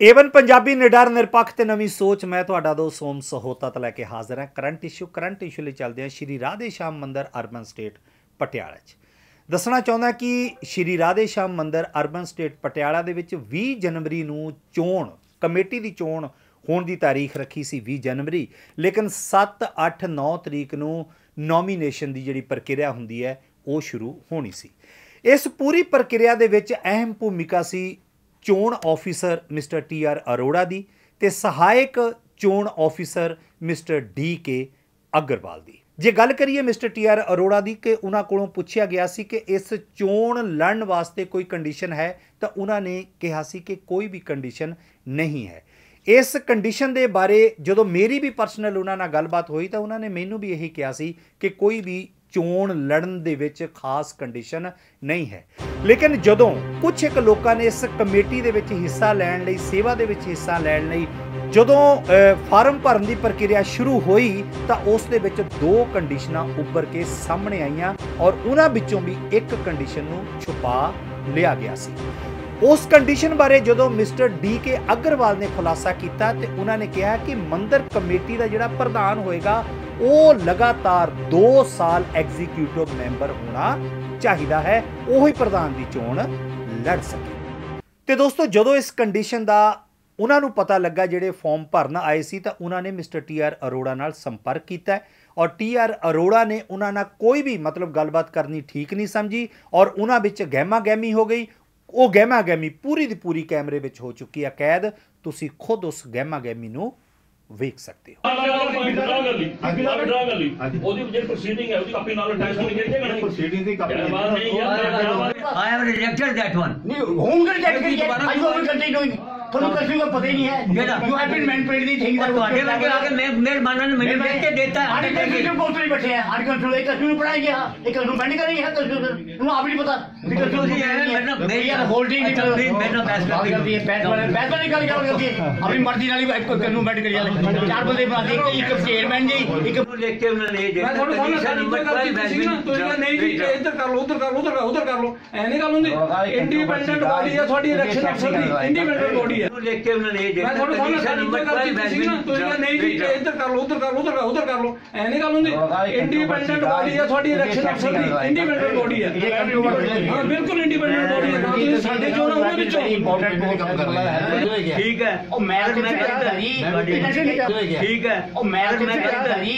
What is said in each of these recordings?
Avon Punjabi ਨਿਡਰ ਨਿਰਪੱਖ ਤੇ ਨਵੀਂ ਸੋਚ, ਮੈਂ ਤੁਹਾਡਾ ਦੋ ਸੋਮ ਸਹੋਤਾ ਤੇ ਲੈ ਕੇ ਹਾਜ਼ਰ ਹਾਂ। ਕਰੰਟ ਇਸ਼ੂ ਕਰੰਟ ਇਸ਼ੂ ਲਈ ਚੱਲਦੇ ਹਾਂ ਸ਼੍ਰੀ ਰਾਧੇ ਸ਼ਾਮ ਮੰਦਿਰ ਅਰਬਨ ਸਟੇਟ ਪਟਿਆਲਾ 'ਚ। ਦੱਸਣਾ ਚਾਹੁੰਦਾ ਕਿ ਸ਼੍ਰੀ ਰਾਧੇ ਸ਼ਾਮ ਮੰਦਿਰ ਅਰਬਨ ਸਟੇਟ ਪਟਿਆਲਾ ਦੇ ਵਿੱਚ 20 ਜਨਵਰੀ ਨੂੰ ਚੋਣ, ਕਮੇਟੀ ਦੀ ਚੋਣ ਹੋਣ ਦੀ ਤਾਰੀਖ ਰੱਖੀ ਸੀ 20 ਜਨਵਰੀ, ਲੇਕਿਨ 7 8 9 ਤਰੀਕ ਨੂੰ ਨੋਮੀਨੇਸ਼ਨ ਦੀ ਜਿਹੜੀ ਪ੍ਰਕਿਰਿਆ ਹੁੰਦੀ ਹੈ, ਉਹ ਸ਼ੁਰੂ ਹੋਣੀ ਸੀ। ਇਸ ਪੂਰੀ ਪ੍ਰਕਿਰਿਆ ਦੇ ਵਿੱਚ ਅਹਿਮ ਭੂਮਿਕਾ ਸੀ ਚੋਣ officer mister T R Arora ਦੀ ਤੇ ਸਹਾਇਕ ਚੋਣ officer mister D K Agarwal ਦੀ। ਜੇ ਗੱਲ ਕਰੀਏ ਮਿਸਟਰ ਟੀ ਆਰ ਅਰੋੜਾ ਦੀ ਕਿ ਉਹਨਾਂ ਕੋਲੋਂ ਪੁੱਛਿਆ ਗਿਆ ਸੀ ਕਿ ਇਸ ਚੋਣ ਲੜਨ ਵਾਸਤੇ ਕੋਈ ਕੰਡੀਸ਼ਨ ਹੈ, ਤਾਂ ਉਹਨਾਂ ਨੇ ਕਿਹਾ ਸੀ ਕਿ ਕੋਈ ਵੀ ਕੰਡੀਸ਼ਨ ਨਹੀਂ ਹੈ। ਇਸ ਕੰਡੀਸ਼ਨ ਦੇ ਬਾਰੇ ਜਦੋਂ ਮੇਰੀ ਵੀ ਪਰਸਨਲ ਉਹਨਾਂ ਨਾਲ ਗੱਲਬਾਤ ਹੋਈ ਤਾਂ ਉਹਨਾਂ ਨੇ ਮੈਨੂੰ ਵੀ ਇਹੀ ਕਿਹਾ ਸੀ ਕਿ ਕੋਈ ਵੀ ਚੋਣ ਲੜਨ ਦੇ ਵਿੱਚ ਖਾਸ ਕੰਡੀਸ਼ਨ ਨਹੀਂ ਹੈ। ਲੇਕਿਨ ਜਦੋਂ ਕੁਝ ਇੱਕ ਲੋਕਾਂ ਨੇ ਇਸ ਕਮੇਟੀ ਦੇ ਵਿੱਚ ਹਿੱਸਾ ਲੈਣ ਲਈ, ਸੇਵਾ ਦੇ ਵਿੱਚ ਹਿੱਸਾ ਲੈਣ ਲਈ, ਜਦੋਂ ਫਾਰਮ ਭਰਨ ਦੀ ਪ੍ਰਕਿਰਿਆ ਸ਼ੁਰੂ ਹੋਈ, ਤਾਂ ਉਸ ਦੇ ਵਿੱਚ ਦੋ ਕੰਡੀਸ਼ਨਾਂ ਉੱਭਰ ਕੇ ਸਾਹਮਣੇ ਆਈਆਂ ਔਰ ਉਹਨਾਂ ਵਿੱਚੋਂ ਵੀ ਇੱਕ ਕੰਡੀਸ਼ਨ ਨੂੰ ਛੁਪਾ ਲਿਆ ਗਿਆ ਸੀ। ਉਸ ਕੰਡੀਸ਼ਨ ਬਾਰੇ ਜਦੋਂ ਮਿਸਟਰ ਡੀ ਕੇ ਅਗਰਵਾਲ ਨੇ ਖੁਲਾਸਾ ਕੀਤਾ ਤੇ ਉਹਨਾਂ ਨੇ ਕਿਹਾ ਕਿ ਮੰਦਰ ਕਮੇਟੀ ਦਾ ਜਿਹੜਾ ਪ੍ਰਧਾਨ ਹੋਏਗਾ ਉਹ ਲਗਾਤਾਰ 2 ਸਾਲ ਐਗਜ਼ੀਕਿਊਟਿਵ ਮੈਂਬਰ ਹੋਣਾ ਚਾਹੀਦਾ ਹੈ। ਉਹੀ ਪ੍ਰਧਾਨ ਦੀ ਚੋਣ ਲੜ ਸਕੇ। ਤੇ ਦੋਸਤੋ, ਜਦੋਂ ਇਸ ਕੰਡੀਸ਼ਨ ਦਾ ਉਹਨਾਂ ਨੂੰ ਪਤਾ ਲੱਗਾ, ਜਿਹੜੇ ਫਾਰਮ ਭਰਨ ਆਏ ਸੀ, ਤਾਂ ਉਹਨਾਂ ਨੇ ਮਿਸਟਰ ਟੀ ਆਰ ਅਰੋੜਾ ਨਾਲ ਸੰਪਰਕ ਕੀਤਾ ਔਰ ਟੀ ਆਰ ਅਰੋੜਾ ਨੇ ਉਹਨਾਂ ਨਾਲ ਕੋਈ ਵੀ ਮਤਲਬ ਗੱਲਬਾਤ ਕਰਨੀ ਠੀਕ ਨਹੀਂ ਸਮਝੀ ਔਰ ਉਹਨਾਂ ਵਿੱਚ ਗਹਿਮਾ ਗਹਿਮੀ ਹੋ ਗਈ। ਉਹ ਗਹਿਮਾ ਗਹਿਮੀ ਪੂਰੀ ਦੀ ਪੂਰੀ ਕੈਮਰੇ ਵਿੱਚ ਹੋ ਚੁੱਕੀ ਹੈ। ਕੈਦ, ਤੁਸੀਂ ਖੁਦ ਉਸ ਗਹਿਮਾ ਗਹਿਮੀ ਨੂੰ ਵੇਖ ਸਕਦੇ ਹੋ ਡਰਾ ਕਰ ਲਈ ਡਰਾ ਕਰ ਲਈ ਉਹਦੀ ਜਿਹੜੀ ਪ੍ਰੋਸੀਡਿੰਗ ਹੈ ਉਹਦੀ ਕਾਪੀ ਨਾਲ ਅਟੈਚ ਹੋਣੀ ਚਾਹੀਦੀ ਹੈ ਕਿ ਨਹੀਂ proceeding ਦੀ copy ਯਾਰ ਬਾਤ ਨਹੀਂ ਯਾਰ ਯਾਰ I have rejected that one. ਨਹੀਂ ਹੋਮ ਗਰ ਚੈੱਕ ਕਰੀਏ ਆਈ ਹੋਮ ਕੰਟਰੀ ਡੂਇੰਗ ਤੁਹਾਨੂੰ ਕਰਫਿਊ ਦਾ ਪਤਾ ਹੀ ਨਹੀਂ ਹੈ। You have been ਮੈਨਪੇਡ the thing ਦਾ ਤੁਹਾਡੇ ਵਰਗੇ ਆ ਕੇ ਮੈਂ ਮਿਹਰਬਾਨਾਂ ਨੇ ਮੈਨੂੰ ਦੇਖ ਕੇ ਦਿੱਤਾ। ਸਾਡੇ ਕਰਫਿਊ ਕੋਲ ਹੀ ਬੈਠੇ ਆ। ਸਾਡੇ ਕਰਫਿਊ ਇੱਕ ਕਰਫਿਊ ਪੜਾਈ ਗਿਆ ਇੱਕ ਕਰਫਿਊ ਬੈਂਡ ਕਰੀ ਹੈ ਕਰਫਿਊ ਨੂੰ ਆਪ ਨਹੀਂ ਪਤਾ। ਵੀ ਕਰਫਿਊ ਜੀ ਮੈਂ ਯਾਰ ਹੋਲਡਿੰਗ ਨਹੀਂ ਕਰ ਰਹੀ ਮੈਨੂੰ ਬੈਸ ਕਰਦੀ ਹੈ। ਬੈਸ ਵਾਲੇ ਬੈਸ ਵਾਲੀ ਗੱਲ ਗੱਲ ਕਰਦੀ ਆਪਣੀ ਮਰਜ਼ੀ ਨਾਲ ਹੀ ਇੱਕ ਕਰਨੂ ਬੈਂਡ ਕਰੀ ਜਾਂਦੇ। ਚਾਰ ਬੰਦੇ ਬਣਾ ਇੱਕ ਚੇਅਰਮੈਨ ਜੀ ਇੱਕ ਨੂੰ ਦੇਖ ਕੇ ਉਹਨਾਂ ਨੇ ਇਹ ਜਿਹੜਾ ਕੰਡੀਸ਼ਨ ਨੰਬਰ ਪਰ ਬੈਸ ਨਹੀਂ ਜੀ ਇੱਧਰ ਕਰ ਲਓ ਉੱਧਰ ਕਰ ਲਓ ਉੱਧਰ ਕਰ ਲਓ। ਐਨੇ ਗੱਲ ਹੁੰਦੀ। ਇੰਡੀਪੈਂਡੈਂਟ ਬਾਡੀ ਆ ਤੁਹਾਡੀ ਇਲੈਕਸ਼ਨ ਅਫਸਰ ਦੀ। ਇੰਡੀਪੈਂਡੈਂਟ ਬਾਡੀ ਹੈ ਨੂੰ ਲਿਖ ਕੇ ਉਹਨਾਂ ਨੇ ਇਹ ਮੈਂ ਦੇਤਾ ਤੁਹਾਨੂੰ ਸਾਹਮਣੇ ਨੰਬਰ ਗੱਲ 12 ਕੀਤੀ ਸੀ ਨਾ ਤੁਸੀਂ ਕਿਹਾ ਨਹੀਂ ਜੀ ਇੱਧਰ ਕਰ ਲਓ ਉੱਧਰ ਕਰ ਲਓ ਉੱਧਰ ਕਰ ਲਓ, ਉੱਧਰ ਕਰ ਲਓ। ਐ ਨਹੀਂ ਗੱਲ ਹੁੰਦੀ ਇੰਡੀਪੈਂਡੈਂਟ ਬਾਡੀ ਹੈ ਤੁਹਾਡੀ ਇਲੈਕਸ਼ਨ ਅਫਸਰ ਦੀ ਇੰਡੀਪੈਂਡੈਂਟ ਬਾਡੀ ਹੈ। ਹਾਂ ਬਿਲਕੁਲ ਇੰਡੀਪੈਂਡੈਂਟ ਬਾਡੀ ਹੈ ਤੁਸੀਂ ਸਾਡੇ ਚੋਂ ਨਾ ਉਹਨਾਂ ਵਿੱਚੋਂ। ਇੰਪੋਰਟੈਂਟ ਕੋਈ ਕੰਮ ਕਰਨਾ ਹੈ। ਠੀਕ ਹੈ। ਉਹ ਮੈਂ ਮੈਂ ਕਰਦਾ ਜੀ? ਠੀਕ ਹੈ। ਉਹ ਮੈਂ ਮੈਂ ਕਰਦਾ ਜੀ?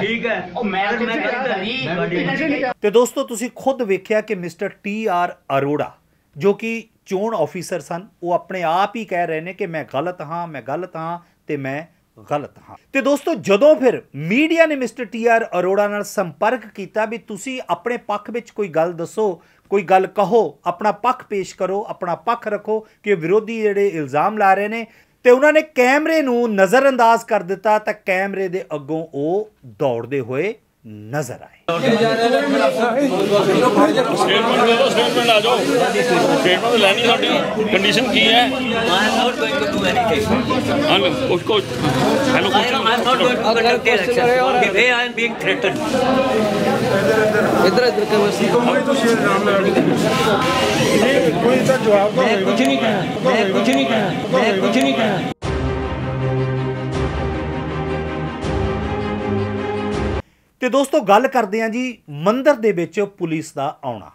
ਠੀਕ ਹੈ। ਉਹ ਮੈਂ ਮੈਂ ਕਰਦਾ ਜੀ? ਤੇ ਦੋਸਤੋ ਤੁਸੀਂ ਖੁਦ ਵੇਖਿਆ ਕਿ ਮਿਸਟਰ ਟੀ ਆਰ ਅਰੋੜਾ ਜੋ ਕਿ ਚੋਣ ਆਫੀਸਰ ਸਨ। ਉਹ ਆਪਣੇ ਆਪ ਹੀ ਕਹਿ ਰਹੇ ਨੇ ਕਿ ਮੈਂ ਗਲਤ ਹਾਂ, ਮੈਂ ਗਲਤ ਹਾਂ ਤੇ ਮੈਂ ਗਲਤ ਹਾਂ। ਤੇ ਦੋਸਤੋ, ਜਦੋਂ ਫਿਰ ਮੀਡੀਆ ਨੇ ਮਿਸਟਰ ਟੀ ਆਰ ਅਰੋੜਾ ਨਾਲ ਸੰਪਰਕ ਕੀਤਾ ਵੀ ਤੁਸੀਂ ਆਪਣੇ ਪੱਖ ਵਿੱਚ ਕੋਈ ਗੱਲ ਦੱਸੋ, ਕੋਈ ਗੱਲ ਕਹੋ, ਆਪਣਾ ਪੱਖ ਪੇਸ਼ ਕਰੋ, ਆਪਣਾ ਪੱਖ ਰੱਖੋ ਕਿ ਵਿਰੋਧੀ ਜਿਹੜੇ ਇਲਜ਼ਾਮ ਲਾ ਰਹੇ ਨੇ ਤੇ ਉਹਨਾਂ ਨੇ ਕੈਮਰੇ ਨੂੰ ਨਜ਼ਰਅੰਦਾਜ਼ ਕਰ ਦਿੱਤਾ ਤਾਂ ਕੈਮਰੇ ਦੇ ਅੱਗੋਂ ਉਹ ਦੌੜਦੇ ਹੋਏ नज़र आए। कुछ नहीं कहा कुछ नहीं कहा कुछ नहीं कहा। ਤੇ ਦੋਸਤੋ, ਗੱਲ ਕਰਦੇ ਹਾਂ ਜੀ, ਮੰਦਰ ਦੇ ਵਿੱਚ ਪੁਲਿਸ ਦਾ ਆਉਣਾ।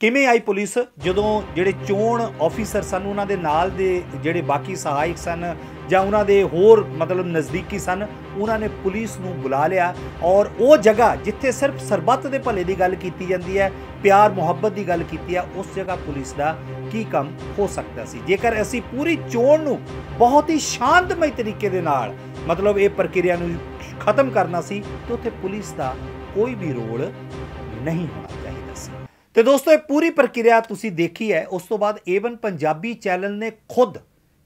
ਕਿਵੇਂ ਆਈ ਪੁਲਿਸ? ਜਦੋਂ ਜਿਹੜੇ ਚੋਣ ਆਫੀਸਰ ਸਨ, ਉਹਨਾਂ ਦੇ ਨਾਲ ਦੇ ਜਿਹੜੇ ਬਾਕੀ ਸਹਾਇਕ ਸਨ ਜਾਂ ਉਹਨਾਂ ਦੇ ਹੋਰ ਮਤਲਬ ਨਜ਼ਦੀਕੀ ਸਨ, ਉਹਨਾਂ ਨੇ ਪੁਲਿਸ ਨੂੰ ਬੁਲਾ ਲਿਆ ਔਰ ਉਹ ਜਗ੍ਹਾ ਜਿੱਥੇ ਸਿਰਫ ਸਰਬੱਤ ਦੇ ਭਲੇ ਦੀ ਗੱਲ ਕੀਤੀ ਜਾਂਦੀ ਹੈ, ਪਿਆਰ, ਮੁਹੱਬਤ ਦੀ ਗੱਲ ਕੀਤੀ ਹੈ, ਉਸ ਜਗ੍ਹਾ ਪੁਲਿਸ ਦਾ ਕੀ ਕੰਮ ਹੋ ਸਕਦਾ ਸੀ? ਜੇਕਰ ਅਸੀਂ ਪੂਰੀ ਚੋਣ ਨੂੰ ਬਹੁਤ ਹੀ ਸ਼ਾਂਤਮਈ ਤਰੀਕੇ ਦੇ ਨਾਲ, ਮਤਲਬ ਇਹ ਪ੍ਰਕਿਰਿਆ ਨੂੰ ਖਤਮ ਕਰਨਾ ਸੀ ਤੇ ਉੱਥੇ ਪੁਲਿਸ ਦਾ ਕੋਈ ਵੀ ਰੋਲ ਨਹੀਂ ਹੋਣਾ ਚਾਹੀਦਾ ਸੀ। ਤੇ ਦੋਸਤੋ, ਇਹ ਪੂਰੀ ਪ੍ਰਕਿਰਿਆ ਤੁਸੀਂ ਦੇਖੀ ਹੈ। ਉਸ ਤੋਂ ਬਾਅਦ ਏਵਨ ਪੰਜਾਬੀ ਚੈਨਲ ਨੇ ਖੁਦ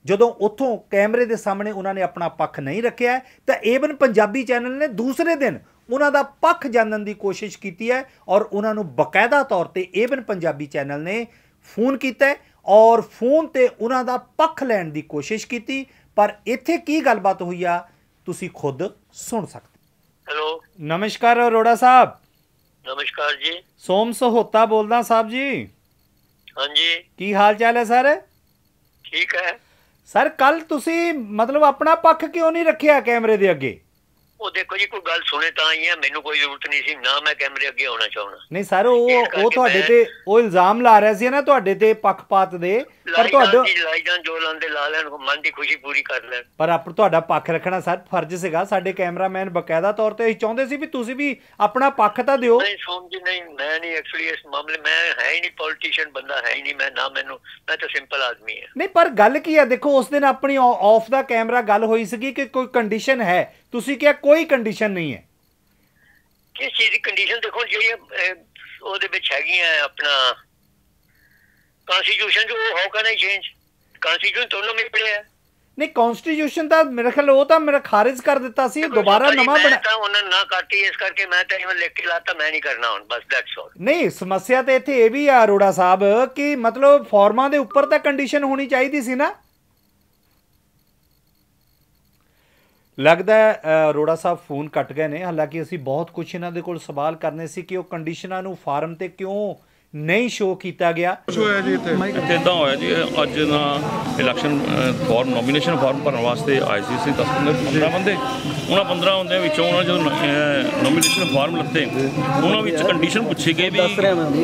ਜਦੋਂ ਉੱਥੋਂ ਕੈਮਰੇ ਦੇ ਸਾਹਮਣੇ ਉਹਨਾਂ ਨੇ ਆਪਣਾ ਪੱਖ ਨਹੀਂ ਰੱਖਿਆ ਤਾਂ ਏਵਨ ਪੰਜਾਬੀ ਚੈਨਲ ਨੇ ਦੂਸਰੇ ਦਿਨ ਉਹਨਾਂ ਦਾ ਪੱਖ ਜਾਣਨ ਦੀ ਕੋਸ਼ਿਸ਼ ਕੀਤੀ ਹੈ ਔਰ ਉਹਨਾਂ ਨੂੰ ਬਕਾਇਦਾ ਤੌਰ ਤੇ ਏਵਨ ਪੰਜਾਬੀ ਚੈਨਲ ਨੇ ਫੋਨ ਕੀਤਾ ਔਰ ਫੋਨ ਤੇ ਉਹਨਾਂ ਦਾ ਪੱਖ ਲੈਣ ਦੀ ਕੋਸ਼ਿਸ਼ ਕੀਤੀ। ਪਰ ਇੱਥੇ ਕੀ ਗੱਲਬਾਤ ਹੋਈ ਆ? ਤੁਸੀਂ ਖੁਦ ਸੁਣ ਸਕਦੇ। ਹੈਲੋ। ਨਮਸਕਾਰ ਅਰੋੜਾ ਸਾਹਿਬ। ਨਮਸਕਾਰ ਜੀ। ਸੋਮ ਸਹੋਤਾ ਬੋਲਦਾ ਸਾਹਿਬ ਜੀ। ਹਾਂਜੀ। ਕੀ ਹਾਲ ਚਾਲ ਹੈ ਸਰ? ਠੀਕ ਹੈ। ਸਰ ਕੱਲ ਤੁਸੀਂ ਮਤਲਬ ਆਪਣਾ ਪੱਖ ਕਿਉਂ ਨਹੀਂ ਰੱਖਿਆ ਕੈਮਰੇ ਦੇ ਅੱਗੇ? ਉਹ ਦੇਖੋ ਜੀ ਕੋਈ ਗੱਲ ਸੁਣੇ ਤਾਂ ਹੀ ਹੈ ਮੈਨੂੰ ਕੋਈ ਜ਼ਰੂਰਤ ਨਹੀਂ ਸੀ ਨਾ ਮੈਂ ਕੈਮਰੇ ਅੱਗੇ ਆਉਣਾ ਚਾਹੁੰਦਾ। ਨਹੀਂ ਸਰ ਉਹ ਉਹ ਤੁਹਾਡੇ ਤੇ ਉਹ ਇਲਜ਼ਾਮ ਲਾ ਰਿਹਾ ਸੀ ਨਾ ਤੁਹਾਡੇ ਤੇ ਪੱਖਪਾਤ ਦੇ ਪਰ ਤੁਹਾਡਾ ਲਾਈ ਜਾਣ ਜੋ ਲਾਉਂਦੇ ਲਾ ਲੈਣ ਮਨ ਦੀ ਖੁਸ਼ੀ ਪੂਰੀ ਕਰ ਲੈਣ। ਪਰ ਆਪ ਤੁਹਾਡਾ ਪੱਖ ਰੱਖਣਾ ਸਰ ਫਰਜ਼ ਸੀਗਾ। ਸਾਡੇ ਕੈਮਰਾਮੈਨ ਬਕਾਇਦਾ ਤੌਰ ਤੇ ਅਸੀਂ ਚਾਹੁੰਦੇ ਸੀ ਵੀ ਤੁਸੀਂ ਵੀ ਆਪਣਾ ਪੱਖ ਤਾਂ ਦਿਓ। ਨਹੀਂ ਸੋਮ ਜੀ ਨਹੀਂ ਮੈਂ ਨਹੀਂ ਐਕਚੁਅਲੀ ਇਸ ਮਾਮਲੇ ਮੈਂ ਹੈ ਹੀ ਨਹੀਂ ਪੋਲੀਟੀਸ਼ੀਅਨ ਬੰਦਾ ਹੈ ਹੀ ਨਹੀਂ ਮੈਂ ਨਾ ਮੈਨੂੰ ਮੈਂ ਤਾਂ ਸਿੰਪਲ ਆਦਮੀ ਹਾਂ। ਨਹੀਂ ਪਰ ਗੱਲ ਕੀ ਹੈ ਦੇਖੋ ਉਸ ਦਿਨ ਆਪਣੀ ਆਫ ਦਾ ਕੈਮਰਾ ਗੱਲ ਹੋਈ ਸੀਗੀ ਕਿ ਕੋਈ ਕੰਡੀਸ਼ਨ ਹੈ। ਤੁਸੀਂ ਕਿਹਾ ਕੋਈ ਕੰਡੀਸ਼ਨ ਨਹੀਂ ਹੈ। ਕਿਸ ਚੀਜ਼ ਦੀ ਕੰਡੀਸ਼ਨ ਦੇਖੋ ਜਿਹੜੀ ਉਹਦੇ ਵਿੱਚ ਹੈਗੀਆਂ ਆਪਣਾ ਕਨਸਟੀਟਿਊਸ਼ਨ ਜੋ how can I change constitution ਤੁਹਾਨੂੰ ਵੀ ਪੜਿਆ ਨਹੀਂ ਕਨਸਟੀਟਿਊਸ਼ਨ ਤਾਂ ਮੇਰੇ ਖਿਆਲ ਉਹ ਤਾਂ ਮੇਰਾ ਖਾਰਿਜ ਕਰ ਦਿੱਤਾ ਸੀ ਦੁਬਾਰਾ ਨਵਾਂ ਮੈਂ ਬਣਾ ਤਾਂ ਉਹਨਾਂ ਨੇ ਨਾ ਕਾਟੀ ਇਸ ਕਰਕੇ ਮੈਂ ਤਾਂ ਇਵੇਂ ਲਿਖ ਕੇ ਲਾਤਾ ਮੈਂ ਨਹੀਂ ਕਰਨਾ ਹੁਣ ਬਸ ਦੈਟਸ ਆਲ ਨਹੀਂ ਸਮੱਸਿਆ ਤੇ ਇੱਥੇ ਇਹ ਵੀ ਆ ਅਰੋੜਾ ਸਾਹਿਬ ਕਿ ਮਤਲਬ ਫਾਰਮਾਂ ਦੇ ਉੱਪਰ ਤਾਂ ਕੰਡੀਸ਼ਨ ਹੋਣੀ ਚਾਹੀਦੀ ਸੀ ਨਾ। ਲੱਗਦਾ ਹੈ ਅਰੋੜਾ ਸਾਹਿਬ ਫੋਨ ਕੱਟ ਗਏ ਨੇ। ਹਾਲਾਂਕਿ ਅਸੀਂ ਬਹੁਤ ਕੁਝ ਇਹਨਾਂ ਦੇ ਕੋਲ ਸਵਾਲ ਕਰਨੇ ਸੀ ਕਿ ਉਹ ਕੰਡੀਸ਼ਨਾਂ ਨੂੰ ਫਾਰਮ ਤੇ ਕਿਉਂ ਨਹੀਂ ਸ਼ੋਅ ਕੀਤਾ ਗਿਆ। ਇੱਥੇ। ਇਦਾਂ ਹੋਇਆ ਜੀ ਅੱਜ ਨਾ ਇਲੈਕਸ਼ਨ ਫਾਰਮ ਨੋਮੀਨੇਸ਼ਨ ਫਾਰਮ ਭਰਨ ਵਾਸਤੇ ਆਏ ਸੀ ਅਸੀਂ 10 15 15 ਬੰਦੇ। ਉਹਨਾਂ 15 ਬੰਦਿਆਂ ਵਿੱਚੋਂ ਉਹਨਾਂ ਜਦੋਂ ਨੋਮੀਨੇਸ਼ਨ ਫਾਰਮ ਲੱਤੇ ਉਹਨਾਂ ਵਿੱਚ ਕੰਡੀਸ਼ਨ ਪੁੱਛੀ ਗਈ ਵੀ